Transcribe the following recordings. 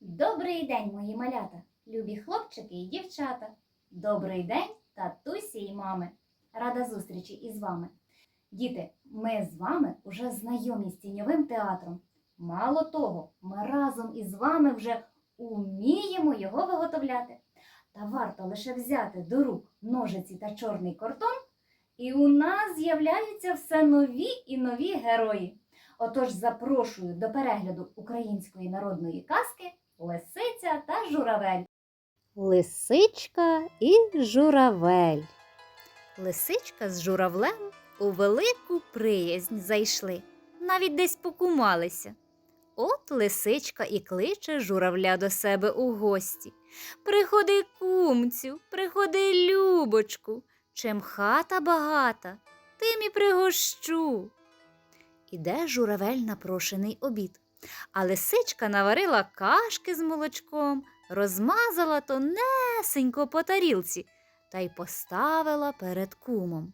Добрий день, мої малята, любі хлопчики і дівчата. Добрий день, татусі і мами. Рада зустрічі із вами. Діти, ми з вами уже знайомі з тіньовим театром. Мало того, ми разом із вами вже уміємо його виготовляти. Та варто лише взяти до рук ножиці та чорний картон, і у нас з'являються все нові і нові герої. Отож запрошую до перегляду української народної казки Лисиця та журавель. Лисичка і журавель. Лисичка з журавлем у велику приязнь зайшли, навіть десь покумалися. От лисичка і кличе журавля до себе у гості. Приходи, кумцю, приходи, любочку, чим хата багата, тим і пригощу. Іде журавель на прошений обід, а лисичка наварила кашки з молочком, розмазала тонесенько по тарілці та й поставила перед кумом.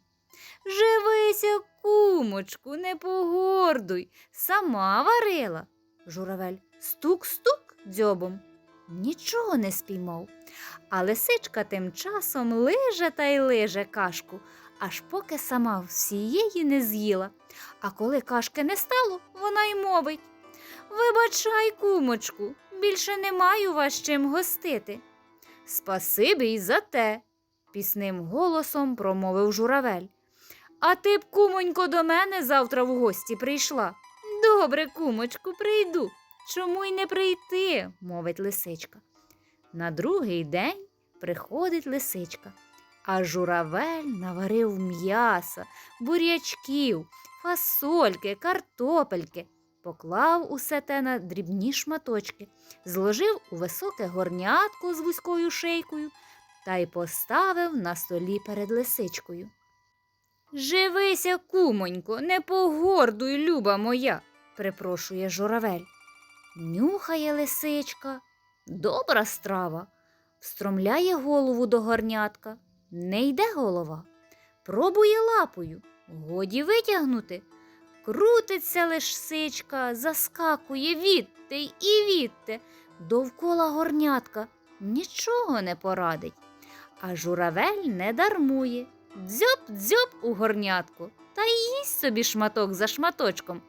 Живися, кумочку, не погордуй, сама варила. Журавель стук-стук дзьобом. Нічого не спіймав. А лисичка тим часом лиже та й лиже кашку, аж поки сама всієї не з'їла. А коли кашки не стало, вона й мовить. Вибачай, кумочку, більше не маю вас чим гостити. Спасибі й за те, пісним голосом промовив журавель. А ти б, кумонько, до мене завтра в гості прийшла. Добре, кумочку, прийду. Чому й не прийти? мовить лисичка. На другий день приходить лисичка, а журавель наварив м'яса, бурячків, фасольки, картопельки, поклав усе те на дрібні шматочки, зложив у високе горнятко з вузькою шийкою та й поставив на столі перед лисичкою. Живися, кумонько, не погордуй, люба моя, припрошує журавель. Нюхає лисичка. Добра страва. Встромляє голову до горнятка. Не йде голова. Пробує лапою. Годі витягнути. Крутиться лисичка, заскакує відти і відти. Довкола горнятка нічого не порадить. А журавель не дармує. Дзьоп-дзьоп у горнятку та їсть собі шматок за шматочком,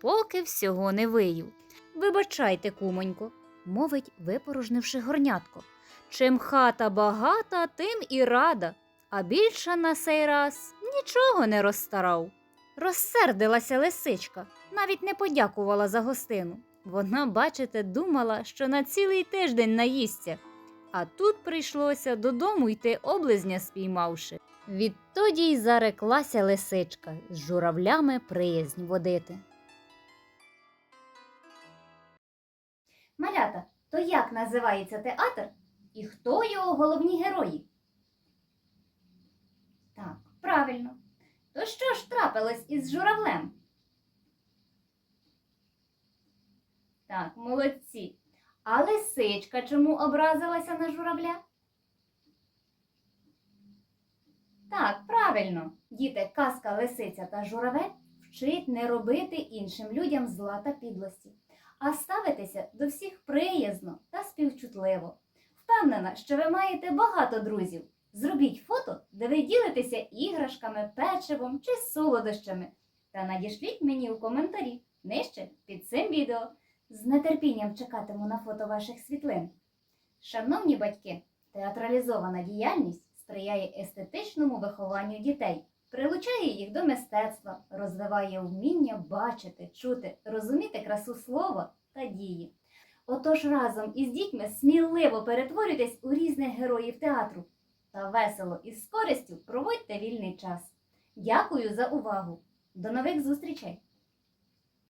поки всього не виїв. Вибачайте, кумонько, мовить, випорожнивши горнятко. Чим хата багата, тим і рада, а більше на сей раз нічого не розстарав. Розсердилася лисичка, навіть не подякувала за гостину. Вона, бачите, думала, що на цілий тиждень наїсться, а тут прийшлося додому йти облизня спіймавши. Відтоді й зареклася лисичка з журавлями приязнь водити. Малята, то як називається театр і хто його головні герої? Так, правильно. То що ж трапилось із журавлем? Так, молодці. А лисичка чому образилася на журавля? Так, правильно. Діти, казка Лисиця та журавель вчить не робити іншим людям зла та підлості, а ставитися до всіх приязно та співчутливо. Впевнена, що ви маєте багато друзів. Зробіть фото, де ви ділитеся іграшками, печивом чи солодощами. Та надішліть мені у коментарі нижче під цим відео. З нетерпінням чекатиму на фото ваших світлин. Шановні батьки, театралізована діяльність сприяє естетичному вихованню дітей, прилучає їх до мистецтва, розвиває вміння бачити, чути, розуміти красу слова та дії. Отож разом із дітьми сміливо перетворюйтесь у різних героїв театру та весело і з користю проводьте вільний час. Дякую за увагу! До нових зустрічей!